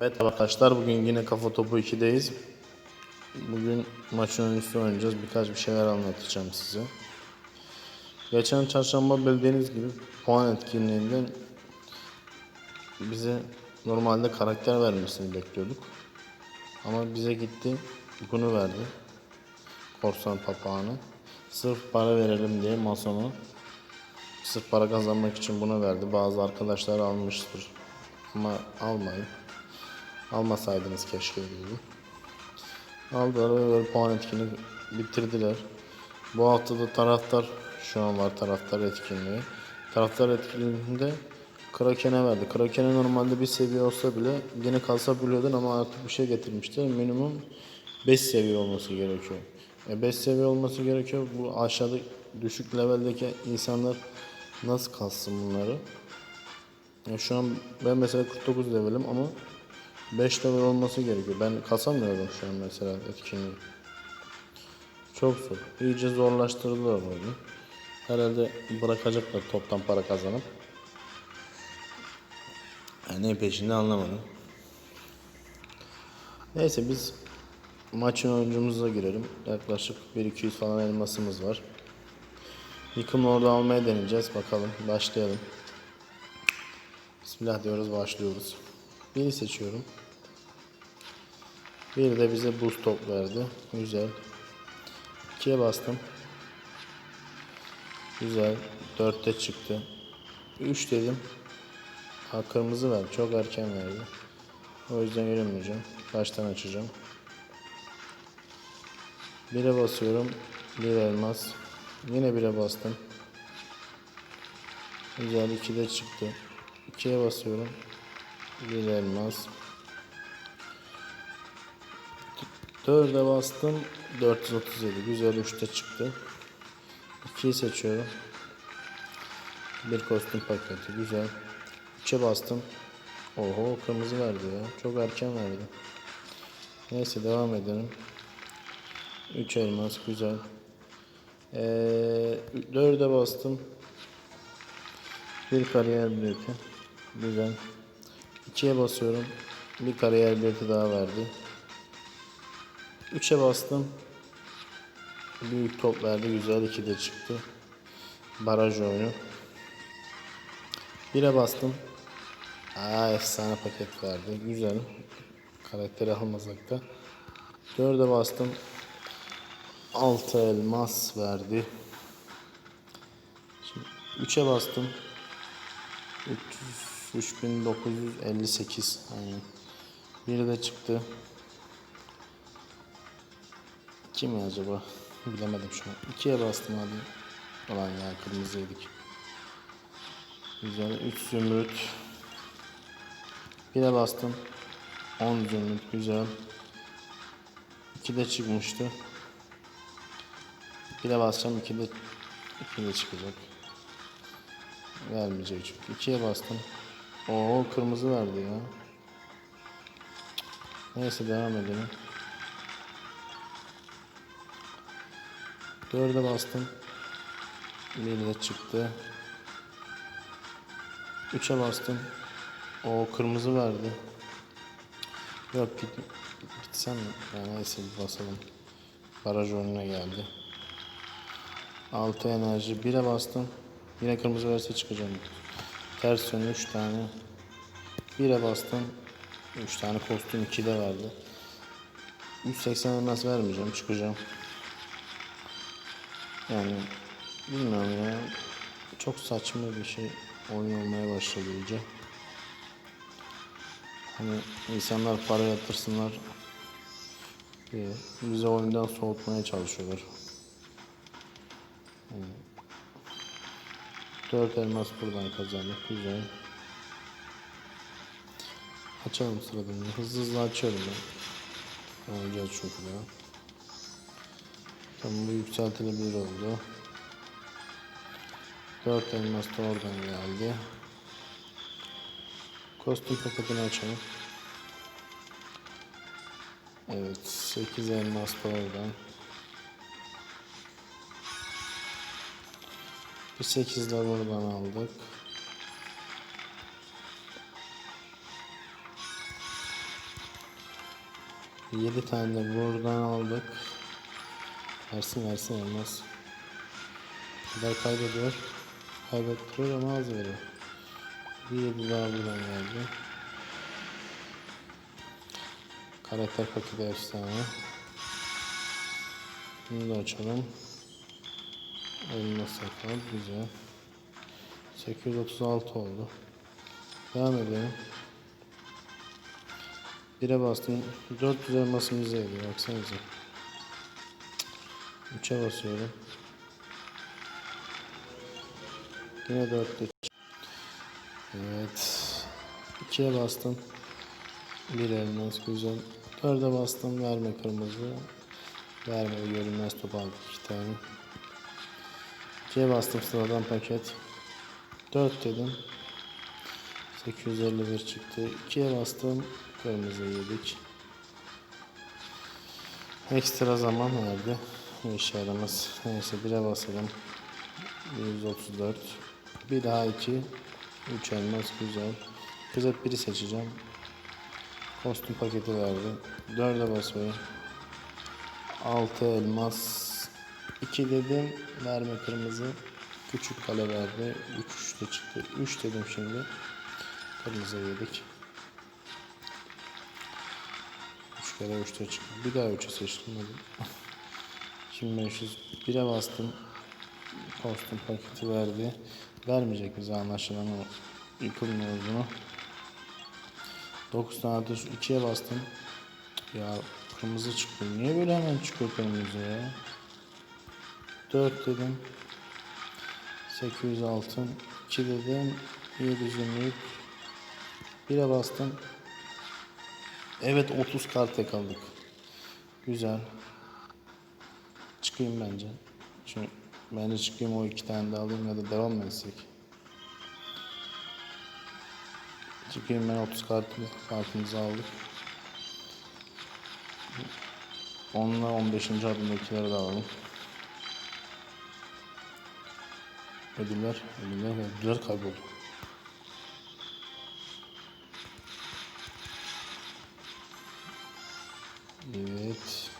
Evet arkadaşlar bugün yine Kafa Topu 2'deyiz. Bugün maçın öncüsü oynayacağız. Birkaç bir şeyler anlatacağım size. Geçen çarşamba bildiğiniz gibi puan etkinliğinden bize normalde karakter vermesini bekliyorduk. Ama bize gitti bunu verdi. Korsan papağanı. Sırf para verelim diye masonu sırf para kazanmak için bunu verdi. Bazı arkadaşlar almıştır. Ama almayın. Almasaydınız keşke diyordu. Aldılar böyle puan etkinliği bitirdiler. Bu hafta da taraftar şu an var taraftar etkinliği. Taraftar etkinliğinde Kraken'e verdi. Kraken'e normalde bir seviye olsa bile yine kalsa biliyordun ama artık bir şey getirmişler. Minimum 5 seviye olması gerekiyor. E 5 seviye olması gerekiyor. Bu aşağıda düşük leveldeki insanlar nasıl kalsın bunları? Ya şu an ben mesela 49 levelim ama 5 level olması gerekiyor. Ben kasamıyorum şu an mesela etkinliği. Çok zor. İyice zorlaştırdılar oyunu. Herhalde bırakacaklar toptan para kazanıp. Yani ne peşinde anlamadım. Neyse biz maçın oyuncumuza girelim. Yaklaşık 1-200 falan elmasımız var. Yıkımla orada almaya deneyeceğiz. Bakalım. Başlayalım. Bismillah diyoruz. Başlıyoruz. Biri seçiyorum. Bir de bize boost top verdi. Güzel. 2'ye bastım. Güzel. 4'te çıktı. 3 dedim. Ha kırmızı verdi. Çok erken verdi. O yüzden yürümeyeceğim. Baştan açacağım. 1'e basıyorum. 1 elmas. Yine 1'e bastım. Güzel 2'de çıktı. 2'ye basıyorum. 1 elmas. 4'e bastım. 437. Güzel 3'te çıktı. 2'yi seçiyorum. Bir kostüm paketi. Güzel. 3'e bastım. Oho kırmızı verdi ya. Çok erken verdi. Neyse devam edelim. 3 elmas güzel. Ee, 4'e bastım. Bir kariyer bileti. Güzel. 2'ye basıyorum. Bir kariyer bileti daha verdi. 3'e bastım. Büyük top verdi. Güzel 2 de çıktı. Baraj oyunu. 1'e bastım. Aa efsane paket verdi. Güzel. Karakteri almasak da. 4'e bastım. 6 elmas verdi. Şimdi 3'e bastım. 300, 3958 aynen. Biri de çıktı. Kim acaba? Bilemedim şu an. 2'ye bastım hadi. Ulan ya kırmızıydık. Güzel. 3 zümrüt. 1'e bastım. 10 zümrüt. Güzel. 2'de çıkmıştı. 1'e basacağım. 2'de 2'de çıkacak. Vermeyecek çünkü. 2'ye bastım. Oo kırmızı verdi ya. Neyse devam edelim. 4'e bastım. 1 de çıktı. 3'e bastım. O kırmızı verdi. Yok git gitsem mi? Ya neyse bir basalım. Baraj önüne geldi. 6 enerji 1'e bastım. Yine kırmızı verse çıkacağım. Ters yön 3 tane. 1'e bastım. 3 tane kostüm 2 de verdi. 180 elmas vermeyeceğim. Çıkacağım. Yani bilmiyorum ya. Çok saçma bir şey oyun olmaya başladı iyice. Hani insanlar para yatırsınlar diye bizi oyundan soğutmaya çalışıyorlar. Yani 4 elmas buradan kazandık. Güzel. Açalım sıradan. Hızlı hızlı açıyorum ben. Oynayacağız çünkü daha. Tamam bu yükseltilebilir oldu. 4 elmas da oradan geldi. Kostüm paketini açalım. Evet 8 elmas da oradan. Bir 8 de buradan aldık. 7 tane de buradan aldık. Versin versin olmaz. Kadar kaybediyor. Kaybettiriyor ama az veriyor. Bir 7 daha buradan geldi. Karakter paketi efsane. Bunu da açalım. Elma sakal güzel. 836 oldu. Devam edelim. 1'e bastım. 400 elmasımız geliyor. Baksanıza. 3'e basıyorum. Yine 4'te. Evet. 2'ye bastım. Bir elmas güzel. 4'e bastım. Verme kırmızı. Verme görünmez top aldık 2 tane. 2'ye bastım sıradan paket. 4 dedim. 851 çıktı. 2'ye bastım. Kırmızı yedik. Ekstra zaman verdi. Bu işe yaramaz. Neyse 1'e basalım. 134. Bir daha 2. 3 elmas güzel. Kız hep biri seçeceğim. Kostüm paketi verdi. 4'e basıyorum. 6 elmas. 2 dedim. Verme kırmızı. Küçük kale verdi. 3 de çıktı. 3 dedim şimdi. Kırmızı yedik. 3 kere 3'te çıktı. Bir daha 3'e seçtim. Hadi. Şimdi 500. 1'e bastım. Kostüm paketi verdi. Vermeyecek bize anlaşılan o yıkılmıyor bunu. 9 tane tuş 2'ye bastım. Ya kırmızı çıkıyor. Niye böyle hemen çıkıyor kırmızı ya? 4 dedim. 800 altın. 2 dedim. 700 zümrüt. 1'e bastım. Evet 30 kart yakaladık. Güzel. Çıkayım bence. Çünkü bence çıkayım o iki tane de alayım ya da devam etsek? Çıkayım ben 30 kartımız, kartımızı aldık. Onunla 15. adımdakileri de alalım. Ödüller, ödüller, ödüller kayboldu. Evet.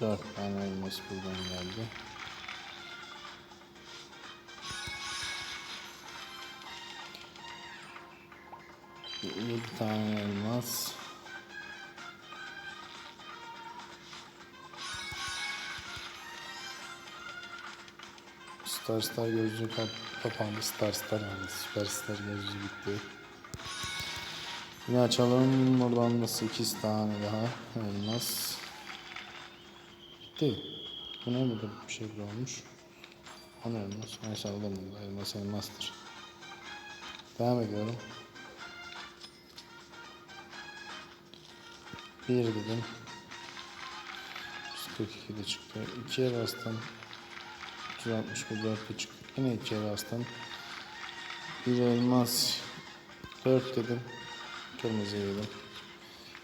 Dört tane elmas buradan geldi. Yedi tane elmas. Star Star gözlüğü kap kapandı. Star Star yani Süperstar gözlüğü gitti. Yine açalım. Buradan da 8 tane daha elmas. Bitti. Bu ne burada bir şey olmuş. O ne elmas? Neyse alalım. Elmas elmastır. Devam ediyorum. Bir dedim. 142 de çıktı. 2'ye bastım. 361 4'te çıktı. Yine 2'ye bastım. Bir elmas. 4 dedim. Kırmızı yedim.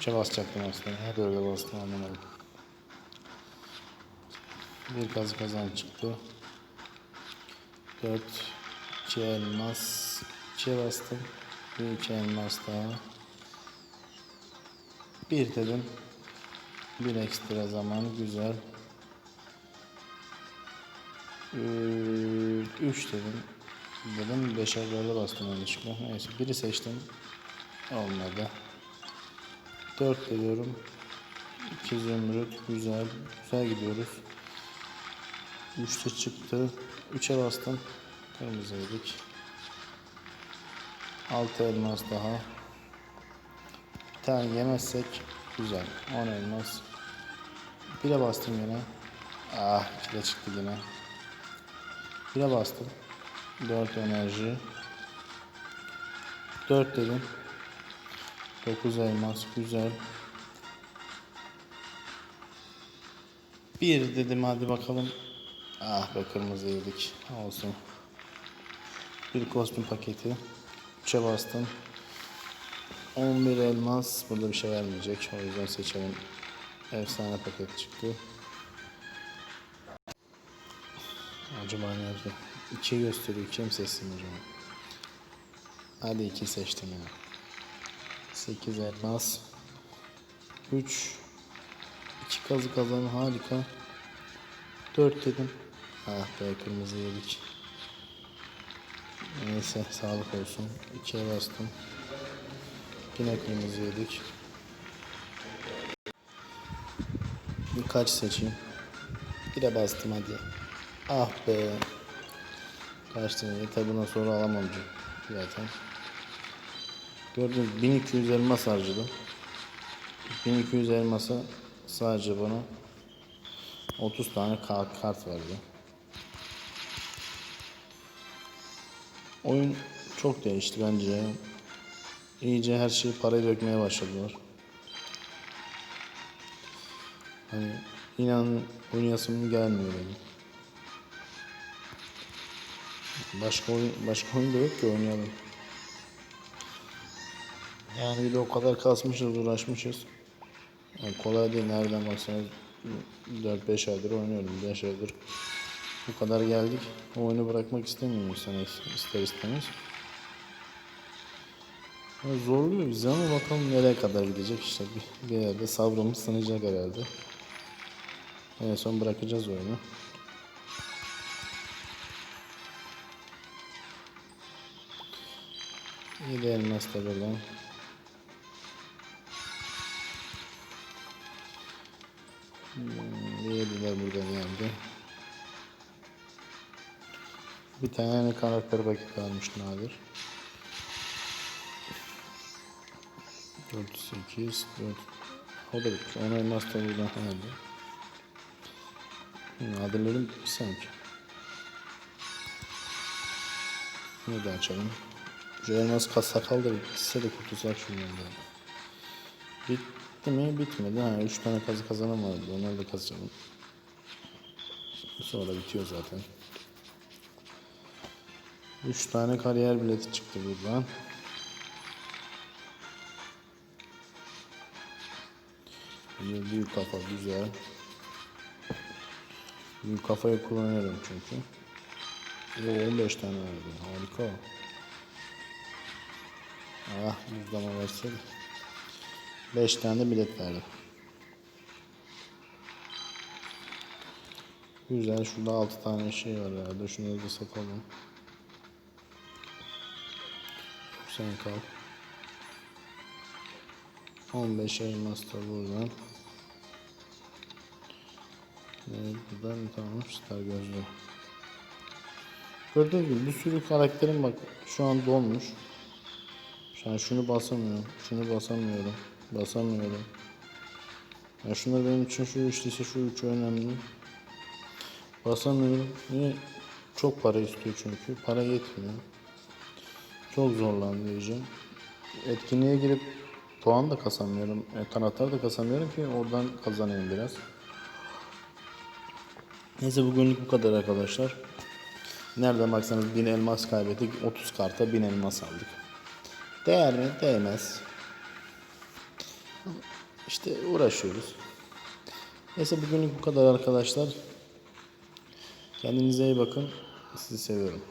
3'e basacaktım aslında. Hadi öyle bastım anlamadım. Bir kazı kazan çıktı. 4 2 elmas 2'ye bastım. Bir iki elmas daha. Bir dedim. Bir ekstra zaman güzel. 3 dedim. Dedim 5'er böyle bastım yanlışlıkla. Neyse biri seçtim. Olmadı. 4 diyorum. 2 zümrüt güzel. Güzel gidiyoruz. 3'te çıktı. 3'e bastım. Kırmızı yedik. 6 elmas daha. Bir tane yemezsek güzel. 10 elmas. 1'e bastım yine. Ah 2'de çıktı yine. 1'e bastım. 4 enerji. 4 dedim. 9 elmas güzel. 1 dedim hadi bakalım. Ah be kırmızı yedik. Olsun. Bir kostüm paketi. 3'e bastım. 11 elmas. Burada bir şey vermeyecek. O yüzden seçelim. Efsane paket çıktı. Acaba nerede? 2 gösteriyor. 2 mi seçsin acaba? Hadi 2 seçtim ya. 8 elmas. 3 2 kazı kazan harika. 4 dedim. Ah be kırmızı yedik. Neyse sağlık olsun. 2'ye bastım. Yine kırmızı yedik. Birkaç seçeyim. Bire bastım hadi. Ah be. Kaçtı. Yeter bundan sonra alamam zaten. Gördünüz mü? 1200 elmas harcadım. 1200 elmasa sadece bana 30 tane kart verdi. Oyun çok değişti bence. İyice her şeyi paraya dökmeye başladılar. Hani inan oynayasım gelmiyor benim. Başka oyun, başka oyun da yok ki oynayalım. Yani bir de o kadar kasmışız, uğraşmışız. Yani kolay değil. Nereden baksanız 4-5 aydır oynuyorum. 5 aydır bu kadar geldik. O oyunu bırakmak istemiyor insan ister istemez. Ya zorluyor bizi ama bakalım nereye kadar gidecek işte. Bir, bir yerde sabrımız sınayacak herhalde. En son bırakacağız oyunu. De elmas da buradan. Hmm, Diğerler buradan geldi. Bir tane karakter vakit kalmış nadir. 4 8 4 O da bitmiş. Ona elmas da buradan geldi. Nadirlerim bitmiş sanki. Bunu da açalım. Şu elmas kas sakal da bitse de kurtulsak şundan da. Bitti mi? Bitmedi. Ha, 3 tane kazı kazanan vardı. Onları da kazacağım. Sonra bitiyor zaten. 3 tane kariyer bileti çıktı buradan. Bir büyük kafa güzel. Büyük kafayı kullanıyorum çünkü. O 15 tane verdi. Harika. Ah buzdama verseydi. 5 tane bilet verdi. Güzel. Şurada 6 tane şey var herhalde. Şunları da satalım. Sen kal. 15 elmas da buradan. Evet, buradan tamam star gözlü. Gördüğünüz gibi bir sürü karakterim bak şu an dolmuş. An şunu basamıyorum. Şunu basamıyorum. Basamıyorum. Ya şunlar benim için şu üçlüyse şu üçü önemli. Basamıyorum. Niye? Çok para istiyor çünkü. Para yetmiyor. Çok zorlandırıcı. Etkinliğe girip puan da kasamıyorum. E, taraftar da kasamıyorum ki oradan kazanayım biraz. Neyse bugünlük bu kadar arkadaşlar. Nereden baksanız 1000 elmas kaybettik. 30 karta 1000 elmas aldık. Değer mi? Değmez. İşte uğraşıyoruz. Neyse bugünlük bu kadar arkadaşlar. Kendinize iyi bakın. Sizi seviyorum.